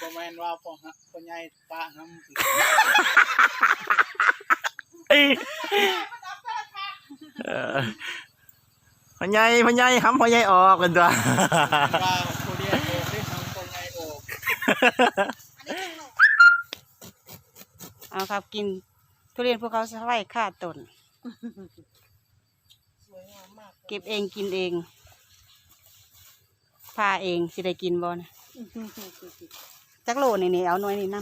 บ่แม่นว่าพ่อฮะพ่อใหญ่ป้าหำเออพ่อใหญ่พ่อใหญ่ห้ำพ่อใหญ่ออกกันตัวว่าผู้เรียนโอกได้หำพ่อใหญ่โอกเอาครับกินทุเรียนพวกเขาสไลค่าต้นเก็บเองกินเองพาเองสิได้กินบ่นะ จักโลนี่นี่เอาหน่วยนี่น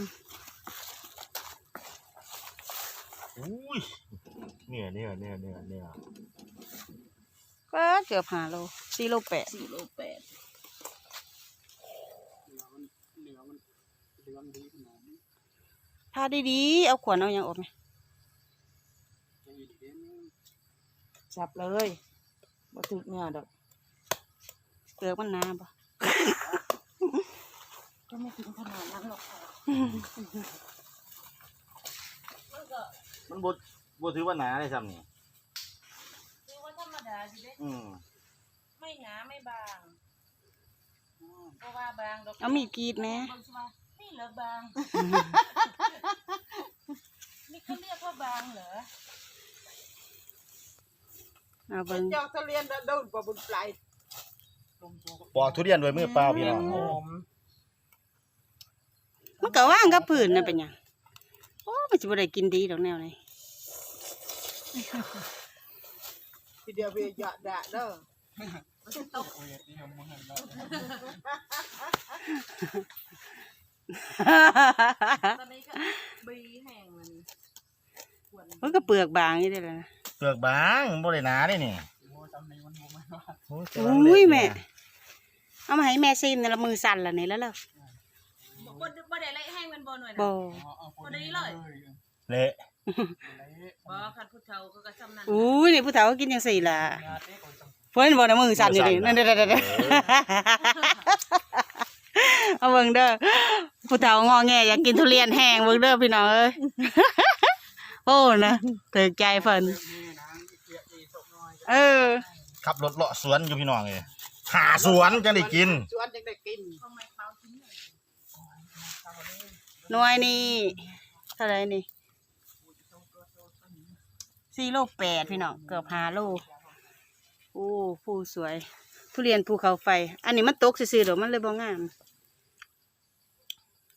อุ้ยเนี่ยเนี่ยเนี่ยเนี่ยเนี่ยก็เกือบห้าโลสี่โลแปดสี่โลแปดเหนือมันเหลืองดีขนาดนี้พาดีๆ เอาขวานเอาอย่างออกไหมจับเลยบ่ถึกเนื้อดอกเปลือกมันหนาบ่ ก็ไม่ถึงขนาดนั้นหรอกค่ะมันบดบดถือว่าหนาได้ซ้ำนี่คือว่าธรรมดาสิเด้อืมไม่หนาไม่บางเพราะว่าบางดอกเอามีดกรีดไหมบางสว่านี่เหรอบางนี่เขาเรียกว่าบางเหรอเอาเบิ่งเจ้าทะเรียนโดนกว่าบนปลายปอกทุเรียนด้วยมือเปล่าพี่น้องหอมมัน ก็ว่างกับผืนนั่นเป็นหยังโอ้มันสิบ่ได้กินดีดอกแนวนี้ทีเดียวเวียหยอดดะเด้อโอ้ยนี่ผมบ่เห็นแล้วตอนนี้ก็บีแห้งมันควรมันก็เปลือกบางนี่ได้เลยนะ เปลือกบางบ่ได้หนาได้นี่โอ้จำนี้มันบ่แม่นว่าอุ้ยแม่ เอามาให้แม่ซิมในละมือสั่นละนี่แล้วเหรอ บ่บ่บ่ได้ไล่แห้งมันบ่หน่อยนะบ่เอาเอาพอดีเลยเละบ่คันผู้เฒ่าเขาก็ซ้ำนั้นอุ้ยนี่ผู้เฒ่าก็กินจังสี่ล่ะญาตินี่ก็ต้องเพิ่นบ่นะมือสั่นอยู่ดินั่นเด้อๆๆเอาเบิ่งเด้อผู้เฒ่างอแงอยากกินทุเรียนแห้งเบิ่งเด้อพี่น้องเอ้ยโอ้นะถึกใจเพิ่นนี่นะเกียรติสกน้อยเออขับรถเลาะสวนอยู่พี่น้องเลยหาสวนจังได้กินชวนจังได้กินทำไมเปล่าทิ้งเลย หน่วยนี่เท่าไหรนี่สี่โลแปดพี่น้องเกือบห้าโลโอ้ผู้สวยทุเรียนภูเขาไฟ อันนี้มันตกซื่อๆเดี๋ยวมันเลยบ่งาม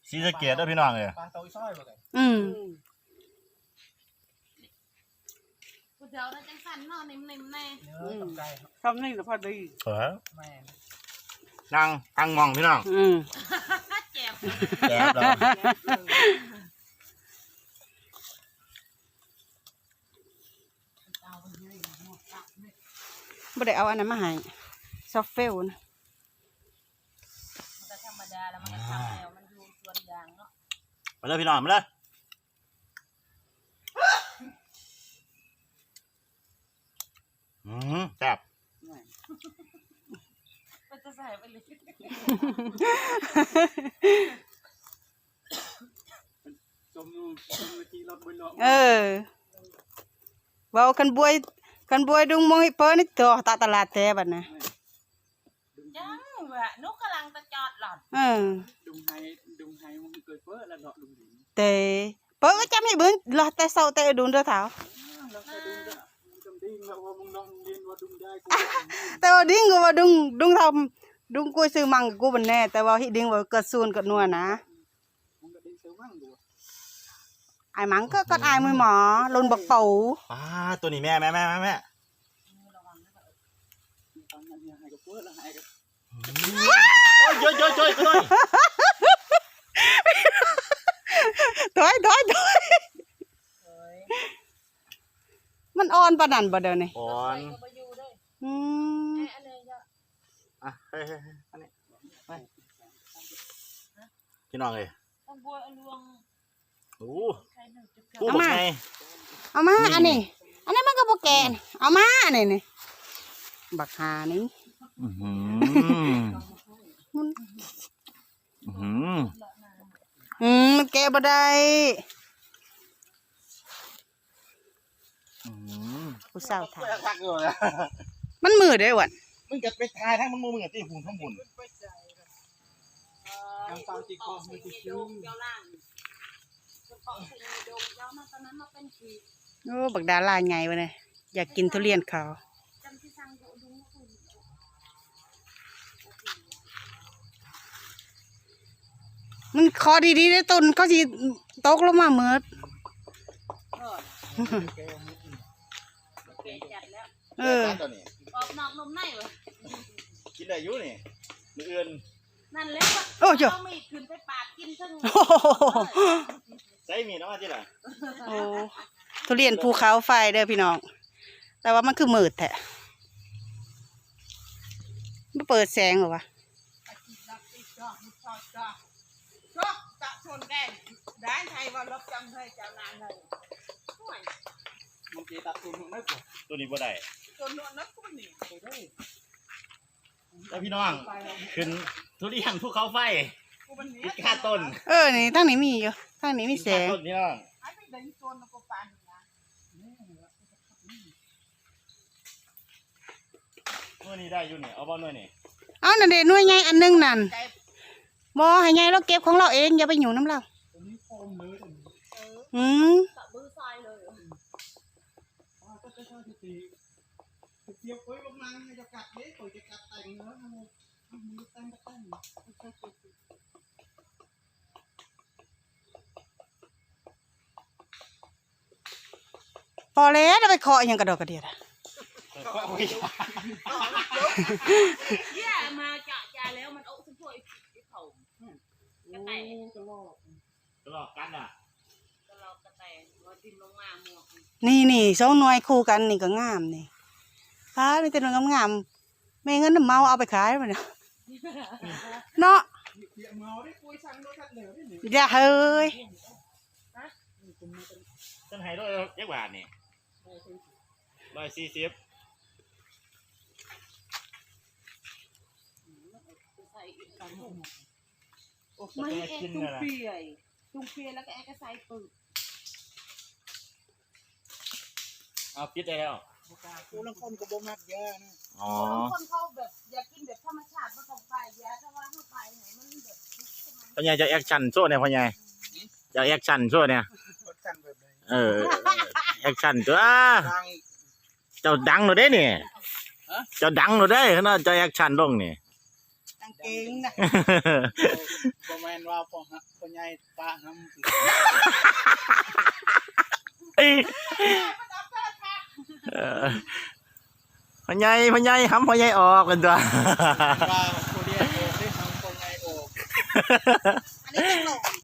ซีสะเกตเด้อพี่น้องเลยปลาเตาซ้อยบ่ได้อืมผู้เฒ่าได้จังสั่นเนาะนิ่มๆแน่เนื้อต้องไก่ครับทำนี่ก็พอดีเออแม่นนั่งตั้งมองพี่น้อง อืมเจ็บ แอบแล้วบ่ได้เอาอันนั้นมาให้ซอฟเฟลนะมันก็ธรรมดาแล้วมันก็ทำแล้วมันอยู่ส่วนยางเนาะมาเลยพี่น้องมาเลยอืมแซ่บะใส่ไปเลยจมอยู่จมอยู่ที่รถบนเนาะเออเว้าคันบวยคันบวยดุงมองให้เปิ้นนี่ตัวตาตลาดแท้บัดนะจังวะนุกกำลังจะจอดหลอดเออดุงไฮดุงไฮมันเกิดเพ้อแล้วเนาะดุงดินแต่เปิ้นก็จำให้เบิ่งรอแต่เช้าแต่ดุนเด้อเท้าแล้วก็ดุงจะมันจำดิ้งแล้วว่ามึงน้องเรียนว่าดุงได้กูแต่ว่า ดิ้งก็ว่าดุงดุงทำดุงกูซื้อมังกูบันแน่ แต่ว่าฮิดิ้งว่าเกิดซูนกับนัวนะมึงก็ดิ้งเสือมั่งดูไอ้มังก็ก็อายมือหมอลนบักเป่าป้าตัวนี้แม่แม่แม่แม่แม่ตอนนั้นเนี่ยให้กับเพ้อแล้วให้กับโอ้ยเยอะเยอะเยอะเลยถอยถอยถอยเฮ้ยมันอ่อนปานนั้นบ่เดี๋ยวนี้อ่อน ก็ไปอยู่ด้วย อืม ไอ้อันนี้จะ อะเฮ้ยเฮ้ยเฮ้ยอันนี้ไปพี่น้องเลยต้องบัวเอาลวงโอ้ใครหนึ่งจุดกูบอกไง เอามา อันนี้ อันนี้มันก็บ่แก่นะเอามาอันนี้นี่บักหานี่อื้อหือมันอื้อหืออืมมันแก่บ่ได้อื้อหือผู้สาวถามทักอยู่นะมันมือได้อวัน มึงจะไปทายทั้งมึงมึงมึงอะที่หุ่นทั้งหุ่นเออน้ำเปล่าจีกองมันจะซื้อเจ้าล่างเจ้าของสิ่งในดงเจ้ามาตอนนั้นมาเป็นขีโอ้บักดาลายไงวะเนี่ยอยากกินทุเรียนเขาจำที่สั่งดูดุงคุณมันคอดีๆได้ต้นเขาสิตกลงมาเมิดเออแกจัดแล้วเออตัวนี้ออกนอกนมในเหรอกินได้อยู่นี่มื้ออื่นนั่นแหละโอ้ยเอามีดขึ้นไปปาดกินทั้งโอ้โหใส่มีดเอามาติล่ะโอ้ทุเรียนภูเขาไฟเด้อพี่น้อง แต่ว่ามันคือมืดแท้ไม่เปิดแสงเหรอวะจะชนแดงได้ไทยว่าลบจำให้เจ้านานเลยห่วยมันจะตัดตุนไม่ปวดตัวนี้บ่ได้ ตัวนวลนักคุณนี่ไปได้แล้วพี่น้องขึ้นทุเรียนภูเขาไฟกูมันนี้กินค่าต้นเออ นี่ทั้งนี้มีอยู่ทั้งนี้มีแสกินงค่าต้นพี่น้องไอ้ไปเดินชนแล้วก็ปานนะมื้อนี้ได้อยู่นี่เอาบ่หน่อยนี่เอานั่นเด้หน่วยใหญ่อันหนึงนั่นใจบ่ให้ใหญ่เราเก็บของเราเองอย่าไปอยู่น้ำเราผมนี่โอมเลย เออ อืม ตะบื้อซอยเลย ก็จะชอบที เทียบไว้ประมาณจะกัดเล็กจะกัดแต่งเนื้อมือตั้งตั้งพอแล้วเราไปเคาะอหยังกระดอกกระเดียดอะเยี่ยมาจะจาแล้วมันเอาสะโพกไอ้เขากระแตกระลอกตลอดกันอะก็เรากระแตเราดินลงมาหมวกนี่นี่สองหน่วยคู่กันนี่ก็งามนี่ ขายมีแต่หน่วยงามๆไม่งั้นน้ำเมาเอาไปขายมันยเนาะเกี่ยเมาได้คุยสั่งด้วยกันเหลวได้หนึ่งอย่าเฮ้ยฉันให้ด้วยเจ็ดบาทนี่ร้อยสี่สิบใส่อีกสองโอ้ไม่ไม่เอ็กินตุ้งเลยนะเปียตุ้งเปียแล้วก็แอกระใส่ปึกเอาปิดได้แล้ว กูลังคนก็บ่มักยานะอ๋อ คนเขาแบบอยากกินแบบธรรมชาติไม่ต้องไปยาแต่ว่าเข้าไปเนี่ยมันแบบพ่อใหญ่จะแอคชั่นโชว์เนี่ยพ่อใหญ่จะแอคชั่นโชว์เนี่ยรถกันแบบไหนเออแอคชั่นตัวทาง เจ้าดังหนูได้นี่เจ้าดังหนูได้ขนาดเจ้าแอคชั่นลงนี่ ตังเก่งนะประมาณว่าพอฮะพอใหญ่ปะน้ำเอ้ยเออ พ่อใหญ่พ่อใหญ่ห้ำพ่อใหญ่ออกกันตัวว่าโคเรียโอกได้ทำพอใหญ่โอก